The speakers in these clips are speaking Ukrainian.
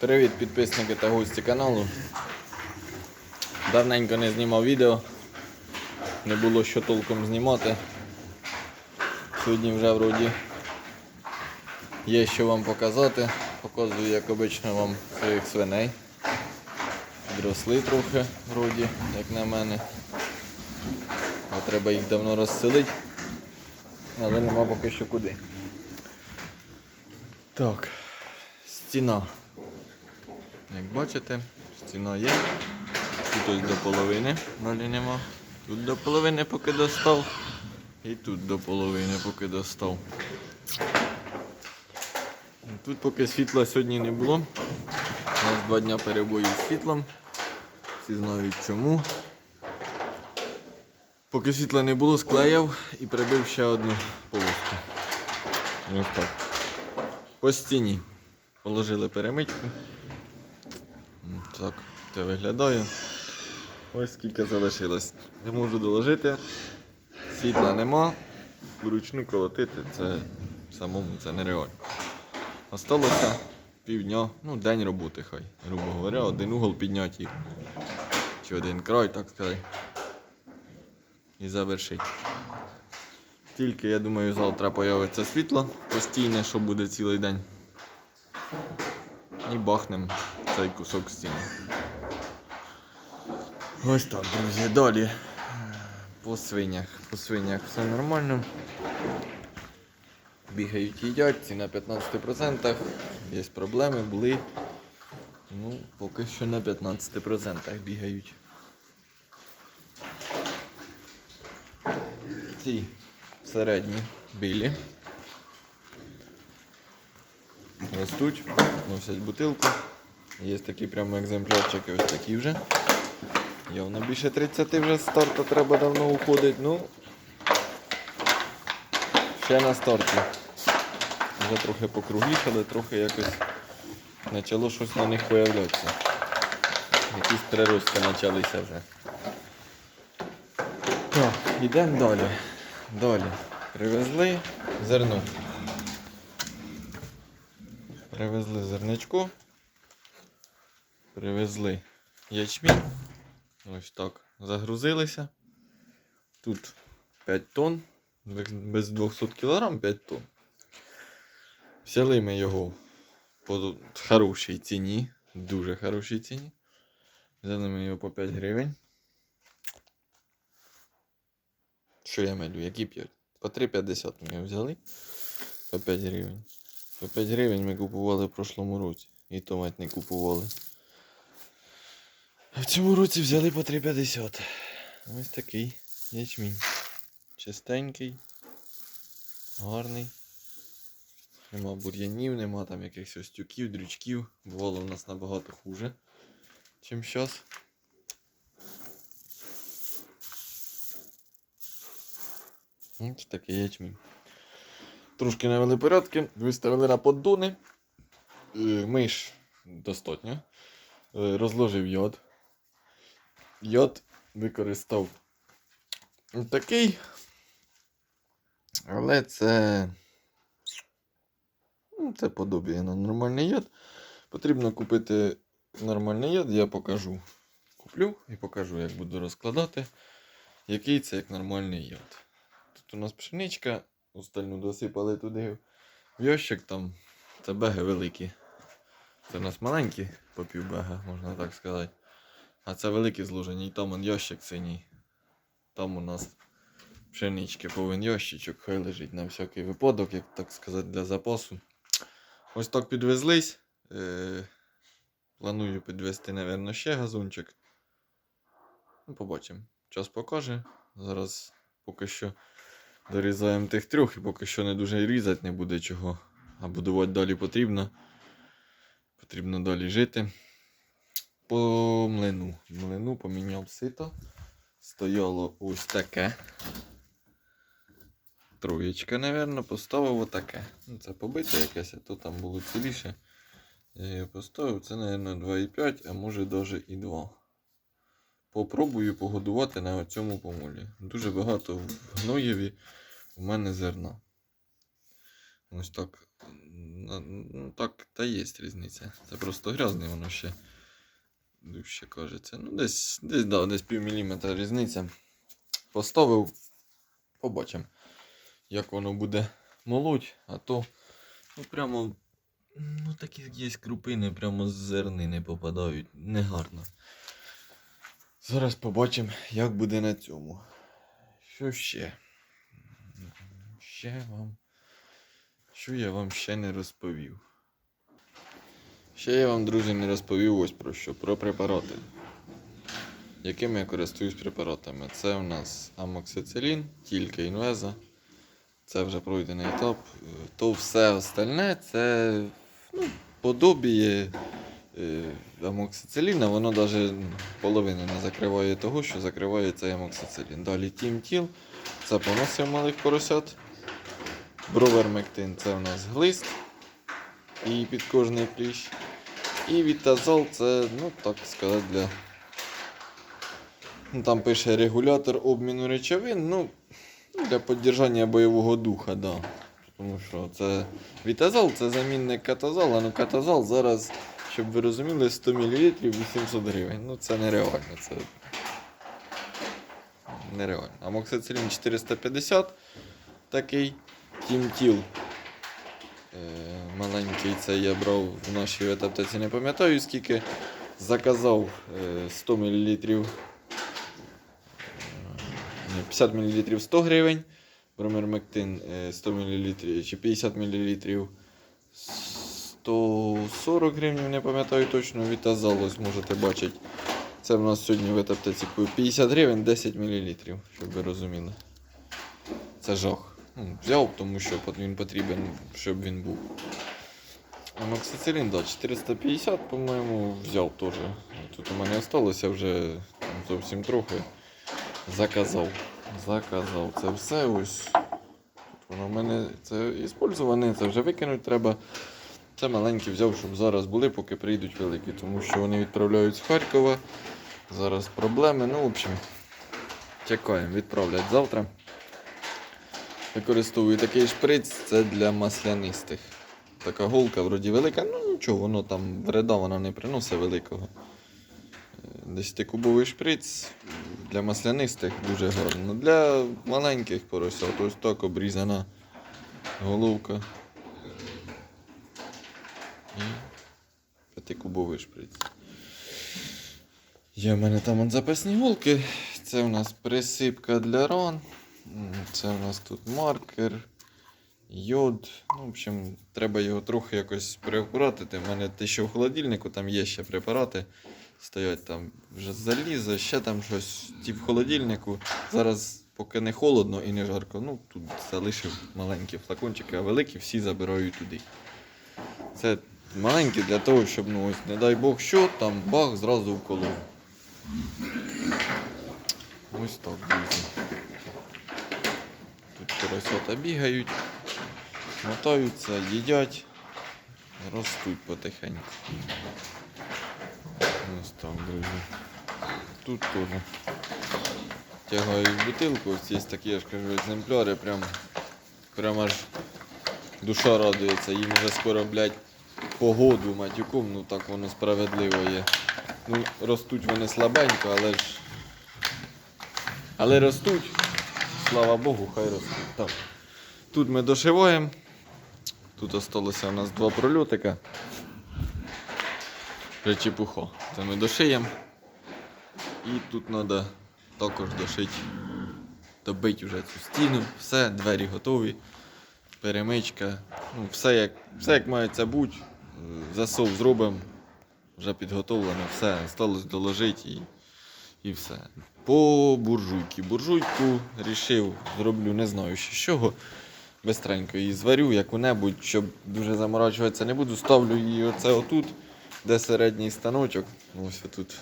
Привіт, підписники та гості каналу. Давненько не знімав відео. Не було що толком знімати. Сьогодні вже вроді є що вам показати. Показую, як обично вам своїх свиней. Підросли трохи, вроді, як на мене. А треба їх давно розселити. Але нема поки що куди. Так, стіна. Як бачите, стіна є. Тут ось до половини, нема. Тут до половини поки достав. І тут до половини поки достав. Тут поки світла сьогодні не було. У нас два дня перебою з світлом. Всі знають чому. Поки світла не було, склеяв і прибив ще одну полоску. Ось так. По стіні. Положили перемичку. Так, це виглядає. Ось скільки залишилось. Не можу доложити. Світла нема. Вручну колотити це самому це нереально. Осталося півдня, ну день роботи хай, грубо говоря, один угол підняти. Чи один край, так сказати. І завершити. Тільки, я думаю, завтра появиться світло постійне, що буде цілий день. І бахнем цей кусок стіни. Ось так, друзі, далі. По свинях. По свинях все нормально. Бігають, їдять, ці на 15%. Є проблеми, були. Ну, поки що на 15% бігають. Ці середні білі. Ростуть, носять бутилку. Є такі прямо екземплярчики, ось такі вже. Явно більше 30 вже з старту треба давно уходить. Ну ще на старті. Вже трохи покруглішали, трохи якось почало щось на них появлятися. Якісь прирости почалися вже. Так, йдемо далі. Далі. Привезли зерно. Привезли зерничку. Привезли ячмінь. Ось так. Загрузилися. Тут 5 тонн. Без- Без 200 кг 5 тонн. Взяли ми його по хорошій ціні. Дуже хорошій ціні. Взяли ми його по 5 гривень. Що я мелю? Які 5? По 3,50 ми його взяли. По 5 гривень. По 5 гривень ми купували в прошлому році. І то мать не купували. А в цьому році взяли по 3,50. Ось такий ячмінь. Чистенький, гарний. Нема бур'янів, нема там якихось остюків, дрючків. Бувало в нас набагато хуже, чим зараз. Ось такий ячмінь. Трошки навели порядки, виставили на поддони. Е, Миш достатньо. Е, Розложив йод. Йод використав такий. Але це. ну, Це подобіє на нормальний йод. Потрібно купити нормальний йод, я покажу. Куплю і покажу, як буду розкладати, який це як нормальний йод. Тут у нас пшеничка, остальну досипали туди в ящик, там це беги великі. Це у нас маленькі по півбега, можна так сказати. А це великі зложені, і там он ящик синій. Там у нас пшенички повинен ящичок, хай лежить на всякий випадок, як так сказати, для запасу. Ось так підвезлись. Е, планую підвезти, напевно, ще газончик. Ну, побачимо. Час покаже. Зараз поки що дорізаємо тих трьох і поки що не дуже різати не буде чого. А будувати далі потрібно. Потрібно далі жити. По млину. Млину поміняв сито. Стояло ось таке. Троєчка, напевно, поставив отаке. Ну, це побите якесь, а то там було ціліше. Я його поставив, це, напевно, 2,5, а може навіть і 2. Попробую погодувати на цьому помолі. Дуже багато в гноєві у мене зерна. Ось так ну так, та є різниця. Це просто грязне, воно ще дужче кажеться. Ну, десь, десь, да, десь пів міліметра різниця. Поставив, побачимо, як воно буде молоть, а то ну, прямо ну, такі є крупини, прямо з зернини попадають. Негарно. Зараз побачимо, як буде на цьому. Що ще? Ще вам. Що я вам ще не розповів? Ще я вам, друзі, не розповів ось про що. Про препарати. Якими я користуюсь препаратами? Це у нас амоксицилін, тільки інвеза. Це вже пройдений етап. То все остальне це ну, подобіє е, амоксициліна, воно навіть половини не закриває того, що закриває цей амоксицилін. Далі тім тіл, це поносив малих поросят. Бровермектин це у нас глист і підкожний кліщ. І вітазол це, ну так сказати, для. Ну, там пише регулятор обміну речовин. Ну, для підтримання бойового духа, да. Тому що це вітазол це замінник катазола. Ну катазол зараз, щоб ви розуміли, 100 мл 800 гривень. Ну це нереально. Це нереально. Амоксицилін 450 такий. Тім тіл. Е, маленький це я брав в нашій ветаптеці, не пам'ятаю скільки. Заказав е, 100 мл. 50 мл 100 гривень. Бромермектин е, 100 мл чи 50 мл 140 гривень, не пам'ятаю точно, вітазал, ось можете бачити. Це в нас сьогодні в аптеці 50 гривень 10 мл, щоб ви розуміли. Це жах. Ну, взяв, тому що він потрібен, щоб він був. Амоксицилін, да, 450, по-моєму, взяв теж. Тут у мене залишилося вже зовсім трохи. Заказав. Заказав. Це все ось. Воно в мене це іспользоване, це вже викинути треба. Це маленький взяв, щоб зараз були, поки прийдуть великі, тому що вони відправляють з Харкова. Зараз проблеми. Ну, в общем, чекаємо, відправлять завтра. Використовую такий шприц, це для маслянистих. Така голка вроді велика, ну нічого, воно там вреда вона не приносить великого. Е, 10-кубовий шприц для маслянистих дуже гарно. Для маленьких поросят ось так обрізана головка. І 5-кубовий шприц. Є в мене там он запасні голки. Це у нас присипка для ран. Це у нас тут маркер, йод. Ну, в общем, треба його трохи якось приакуратити. У мене те, що в холодильнику, там є ще препарати. Стоять там вже залізо, ще там щось. Ті в холодильнику. Зараз поки не холодно і не жарко. Ну, тут залишив маленькі флакончики, а великі всі забираю туди. Це маленькі для того, щоб, ну ось, не дай Бог, що, там бах, зразу вколов. Ось так, друзі. Поросята бігають, мотаються, їдять, ростуть потихеньку. Ось так, друзі. Тут теж тягають бутилку, ось є такі, я ж кажу, екземпляри, прям, прям аж душа радується, їм вже скоро, блядь, погоду матюком, ну так воно справедливо є. Ну, ростуть вони слабенько, але ж. Але ростуть. Слава Богу, хай ростуть. Так. Тут ми дошиваємо. Тут осталося у нас два прольотика. Вже чепуха. Це ми дошиємо. І тут треба також дошити. Добити вже цю стіну. Все, двері готові. Перемичка. Ну, все як, все як має бути. Засов зробимо. Вже підготовлено, все, осталось доложити і, і все. По буржуйки. Буржуйку рішив, зроблю, не знаю ще з чого. Бистренько її зварю яку-небудь, щоб дуже заморачуватися не буду. Ставлю її оце отут, де середній станочок. Ось отут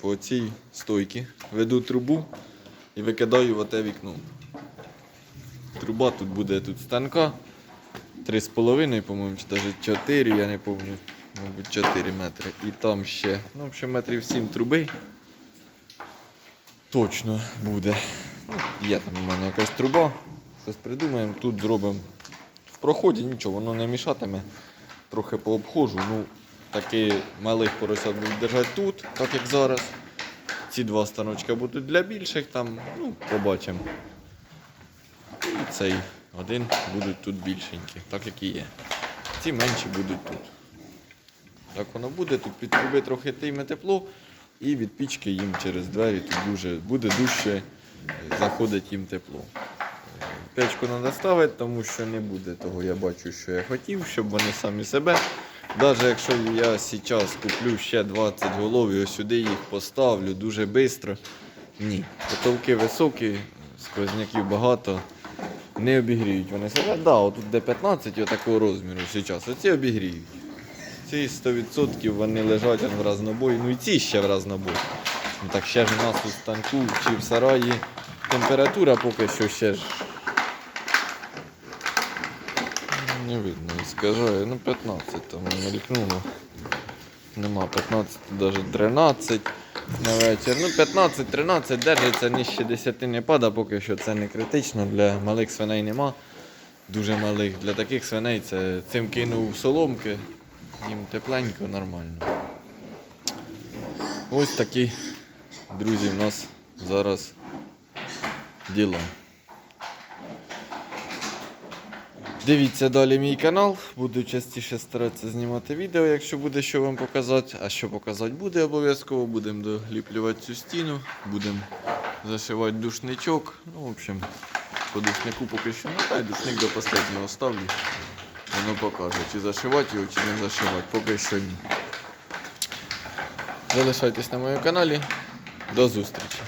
по цій стойці. Веду трубу і викидаю в оте вікно. Труба тут буде тут станка. 3,5, по-моєму, чи навіть 4, я не пам'ятаю. Мабуть, 4 метри. І там ще, ну, в общем, метрів 7 труби. Точно буде. Ну, є там у мене якась труба. Щось придумаємо, тут зробимо в проході, нічого, воно не мішатиме. трохи пообходжу. Ну, таки малих поросят будуть держати тут, так як зараз. Ці два станочка будуть для більших, там, ну, побачимо. І цей один будуть тут більшенькі, так як і є. Ці менші будуть тут. Так воно буде, тут під труби трохи тиме тепло, і від пічки їм через двері тут дуже буде дужче е, заходить їм тепло. Е, Печку треба ставити, тому що не буде того, я бачу, що я хотів, щоб вони самі себе. Навіть якщо я зараз куплю ще 20 голов і сюди їх поставлю дуже швидко. Ні. Потолки високі, сквозняків багато. Не обігріють вони себе. Да, отут де 15 отакого розміру зараз. Оці обігріють. Ці 100% вони лежать в разнобой. Ну і ці ще в разнобой. Ну так ще ж у нас у станку чи в сараї температура поки що ще ж. Не видно, скажу, ну 15 там мелькнуло. Нема 15, навіть 13 на вечір. Ну 15-13 держиться, нижче 10 не пада, поки що це не критично. Для малих свиней нема. Дуже малих. Для таких свиней це цим кинув соломки. Їм тепленько, нормально. Ось такі, друзі, в нас зараз діла. Дивіться далі мій канал, буду частіше старатися знімати відео, якщо буде що вам показати. А що показати буде обов'язково, будемо доліплювати цю стіну, будемо зашивати душничок. Ну, в общем, по душнику поки що не дай, душник до останнього ставлю. Воно покаже, чи зашивати його, чи не зашивати, поки що ні. Залишайтесь на моєму каналі. До зустрічі!